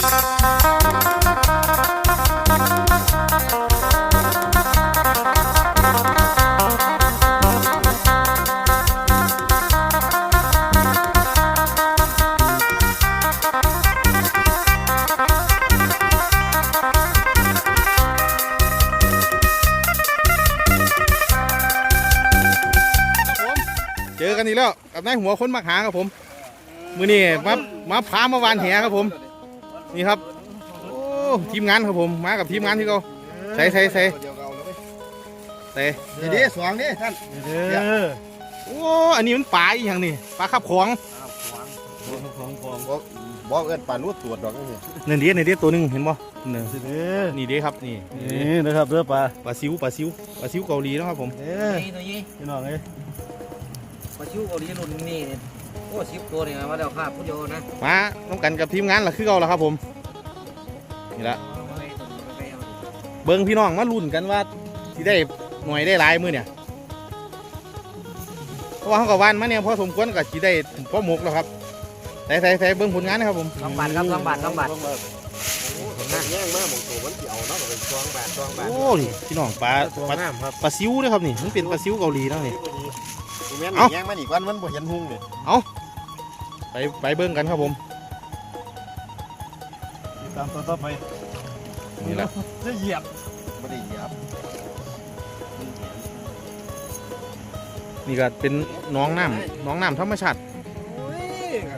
เจอกันอีกแล้วกับนายหัวคนมักหาครับผม มือนี่มามาพามาวานแหครับผม นี่ครับโอ้ทีมงานครับผมมากับทีมงานที่เขาใส่ใส่ใส่ใส่นี่ดิสองนี่ท่านเด้อโอ้อันนี้มันปลาอีหยังนี่ปลาขับของของของบอกบอกเอินป่านูดตรวจดอกนี่นี่เดียวนี่เดียวตัวหนึงเห็นบ่นี่เด้อนี่เดียวครับนี่นี่นะครับเด้อปลาปลาซิวปลาซิวปลาซิวเกาหลีนะครับผมเด้อนี่ตัวนี้พี่น้องเอ้ยปลาชิวเกาหลีรุ่นนี้เนี่ย โอ้ชิปตัวเนี่ยมาแล้วครับผู้โยนะมาต้องกันกับทีมงานล่ะคือเก่าแล้วครับผมนี่ละเอาไปตัวนี้ไปเอาดิเบิ้งพี่น้องมาลุ้นกันว่าที่ได้หน่วยได้หลายมือเนี่ยเพราะว่าเขากับวานมาเนี่ยพอสมควรกับที่ได้พ่อหมกแล้วครับใส่ใส่ใส่เบิ้งผลงานนะครับผมสองบาทครับสองบาทสองบาทแย่งมากมองตัวมันเกี่ยวเนาะก็เป็นสองบาทสองบาทโอ้นี่พี่น้องปลาตัวปลางามครับปลาซิวนะครับนี่มันเป็นปลาซิวเกาหลีนะนี่แม่นเอ้าแย่งมาอีกวันมันบ่เห็นหุ่งนี่ ไปไปเบิ้งกันครับผมติดตามตอนต่อไปนี่แหละจะเหยียบบ่ได้เหยียบนี่ก็เป็นหน้องน้ำหน้องน้ำธรรมชาติ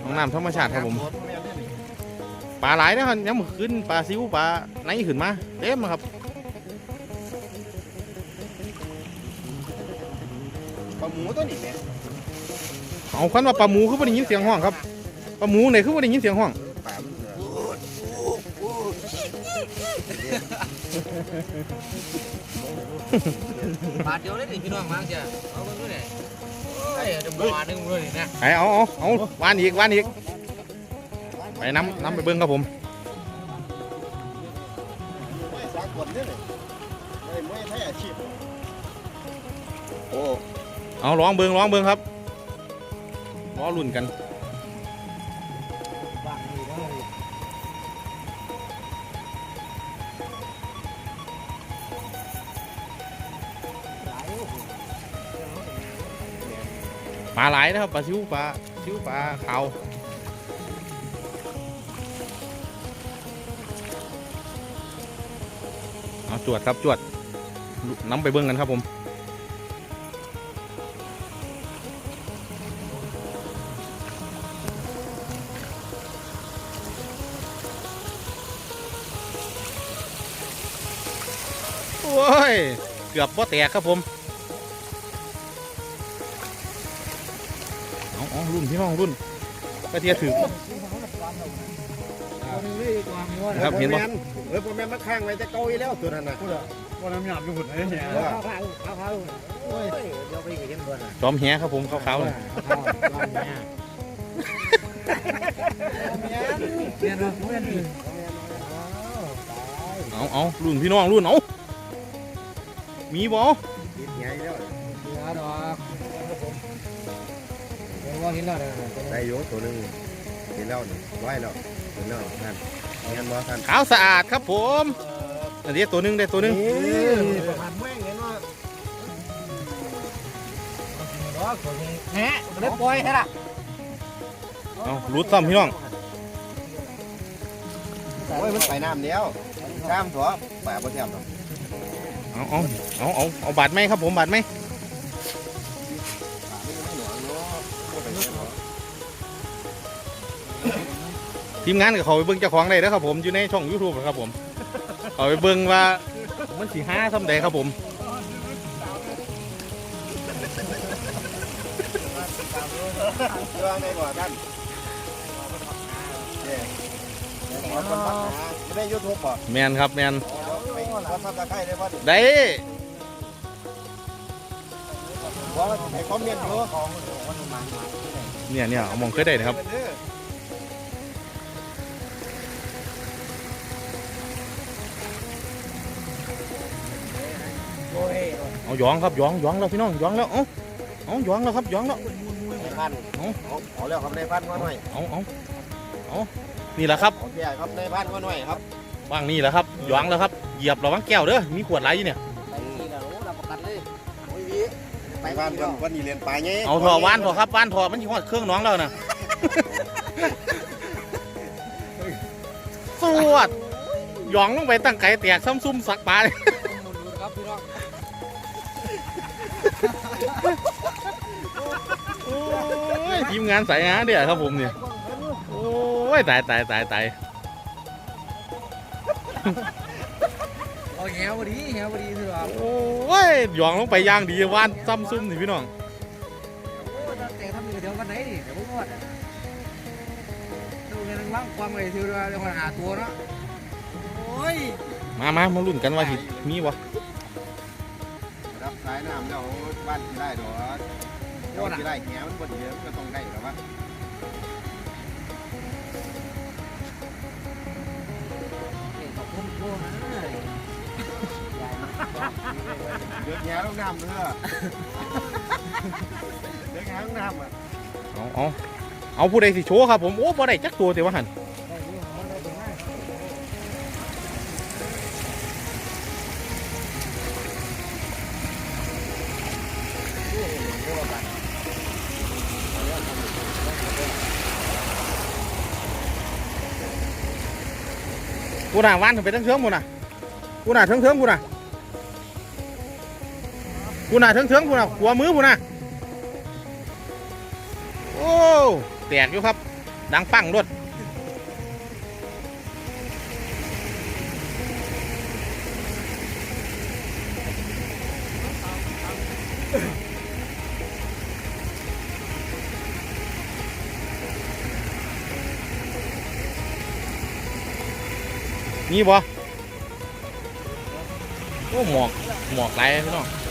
หน้องน้ำธรรมชาติครับผมปลาหลายนะครับยังมือขึ้นปลาซิวปลาไหนขึ้นมาเต็มครับปลาหมูตัวนี้แม่ เอาคันว่าปลาหมูคือไม่ได้ยินเสียงห้องครับปลาหมูไหนคือไม่ได้ยินเสียงห้องปลามันเสือบาทเดียวได้ดิพี่น้องมั้งจ้ะเอาไปด้วยเนี่ยเฮ้ยเดี๋ยวบาทหนึงเลยนะไปเอาเอาเอาวานอีกวานอีกไปน้ำน้ำไปเบิ้งครับผมไม่สากลเนี่ยไม่ไม่ใช่อาชีพโอ้เอาร้องเบิ้งร้องเบิ้งครับ ล้อรุ่นกันปลาไหลายนะครับปลาซิวปลาซิวปลาขาวเอาจวดครับจวดน้ำไปเบิ้งกันครับผม ย เกือบบ่แตกครับผมเอาเอารุ่นพี่น้องรุ่นกระเทียถือครับเห็นบ่เออผมแม่นมาข้างไว้แต่เก่าอีแล้วตัวนั้นน่ะวันน้ำหยาบอยู่หุ่นเลยเนี่ยว่าโอ้ยเดี๋ยวไปเห็นบ่น่ะจอมแหครับผมขาวๆเลยเนี่ยเราเพื่อนดิเอาเอารุ่นพี่น้องรุ่นเอา มีบ่ติดใหญ่แล้วเดี๋ยวดอกเดี๋ยวว่าเห็นแล้วนะได้โยตัวหนึงเห็นแล้วนี่ไว้แล้วเห็นแล้วท่านเห็นบ่ท่านขาวสะอาดครับผมอันนี้ตัวหนึงได้ตัวหนึงผ่านแม่งเห็นว่าแหะเลยปล่อยใช่ล่ะเอารุดซ้ำพี่น้องโอ้ยมันไปน้ำเดียวข้ามถั่วแปะบ่แทบหรอก เอาเอาเอาเอาเอาบาดไหมครับผมบาดไหมทีมงานกับเขาไปเบิ้งเจ้าของได้แล้วครับผมอยู่ในช่อง YouTube นะครับผมเขาไปเบิ้งว่ามันสีห้าทำใดครับผมเรื่องในบ่ท่านเนี่ยขอคนพักหาไม่ได้ยูทูบบ่แมนครับแมน ไปขอทับตะไคร้ได้บ่ดิได้ขอให้คอมเมนต์อยู่เนี่ยเนี่ยเอามองเคยได้นะครับโอ้ยเอาหยองครับหยองหยองแล้วพี่น้องหยองแล้วเอาเอาหยองแล้วครับหยองแล้วในพันเอาเอาแล้วครับในพันมาหน่อยเอาเอาเอานี่แหละครับโอเคครับในบ้านก็หน่อยครับ ว่างนี่แหละครับหยองแล้วครับ เหยียบระวังแก้วเด้อ มีขวดไหลอยู่เนี่ย ไปนี่ก็โอ้รับประกันเลยโอ้ยพี่ไปบ้านวันวันนี้เรียนปลาไงเอาถอว่านถอครับว่านถอมันยี่ห้อเครื่องน้องแล้วนะ สวดหยองลงไปตั้งไก่แตกซ้ำซุ่มสักปลาเลยหมุนๆครับพี่น้องโอ้ยทีมงานสายงานเดี๋ยวครับผมเนี่ย โอ้ยตายตายตายตาย เอาแหวพอดีแหวพอดีคือว่าโอ้ยหยองลงไปย่างดีว่านซ้ำซุ่มนี่พี่น้องโอ้ยแต่ทำอยู่เดี๋ยวกันไหนนี่เดี๋ยวพวกนวดดูเงินว่างความเลยคือว่าเดี๋ยวคนหาตัวเนาะโอ้ยมามามาลุ้นกันว่าสิมีวะรับสายน้ำแล้วบ้านที่ได้ดอกเจ้าที่ได้แหมันบ่ดีมันก็ต้องได้หรอวะ ดือดแหลงนำเด้อเดือดแหลงนำอะเอาเอาเอาผู้ใดสิโชว์ครับผมโอ้พอได้จักตัวแต่ว่าหันกูน่ะวานถึงไปทั้งเทิงกูน่ะกูน่ะเทิงเทิงกูน่ะ กูน่ะเทิงเทิงกูน่ะหัวมือกูน่ะโอ้แตกอยู่ครับ ดังปังรวดมีบ่โอ้หมอก หมอกไหลพี่น้อง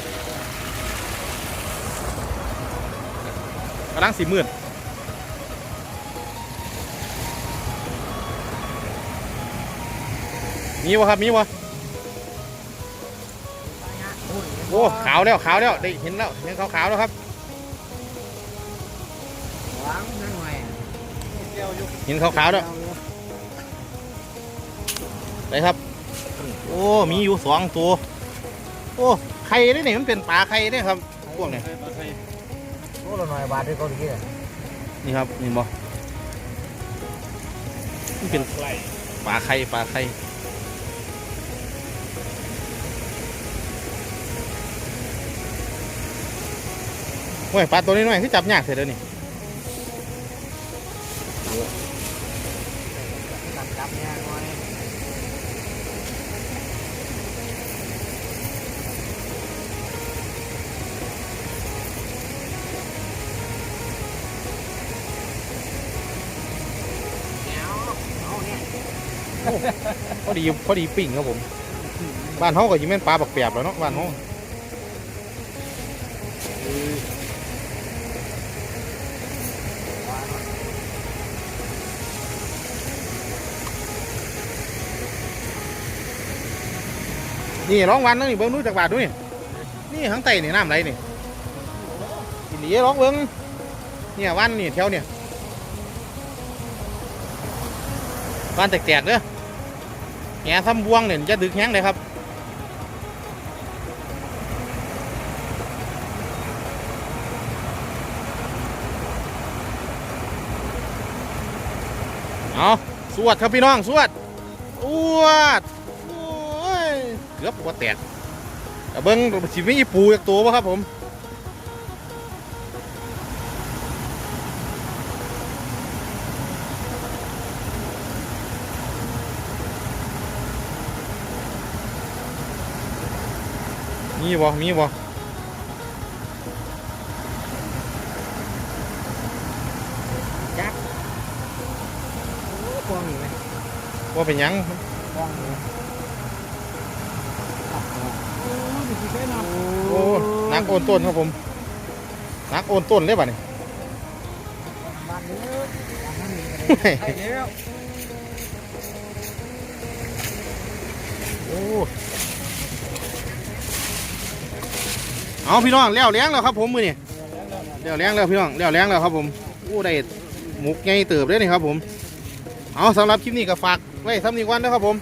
กำลังสีมืดมีบ่ครับมีบ่โอ้ขาวแล้วขาวแล้วได้เห็นแล้วเห็นขาวขาวแล้วครับเห็นขาวขาวแล้วไปครับ โอ้มีอยู่สองตัวโอ้ไข่ได้เนี่ยมันเป็นปลาไข่เนี่ยครับพวกเนี่ย ละหน่อยบาทด้วยเกาหลีเลยนี่ครับนี่บ่มันเป็นไข่ปลาไข่ปลาไข่โอ้ยปลาตัวนี้หน่อยคือจับยากเสร็จแล้วนี่ พอดีพอดีปิ่งครับผม บ้านเขาก็ยิ่งเป็นปลาบักแปบแล้วเนาะบ้านเขานี่ร้องวันนั่นนี่เบิ้งรู้จากบาทด้วยนี่ทั้งไตนี่น้ำไหลนี่อีหลีร้องเบิ้งเนี่ยวันนี่แถวเนี่ยวันแตกๆเด้อ แง่ซ้ำบวงเนี่ยจะดึกแห้งเลยครับเอาสวดครับพี่น้องสวดอวดโอ้ยเกือบว่าแตกแต่เบิ้งสิมีปูอีกตัวป่ะครับผม มีบ่มีบ่กองอยู่ไหมว่าเป็นหยังกองอยู่โอ้นักโอนต้นครับผมนักโอนต้นเลยป่ะนี่บ้านนี้บ้านนี้เฮ้ยไอ้เดี๋ยวโอ้ เอาพี่น้องแล้วเลี้ยงแล้วครับผมมือนี่แล้วเลี้ยงแล้วพี่น้องแล้วเลี้ยงแล้วครับผมโอ้ได้หมุกไงเติบเลยนี่ครับผมเอาสำหรับคลิปนี้ก็ฝากไว้ซ้ำนี้ก่อนนะครับผม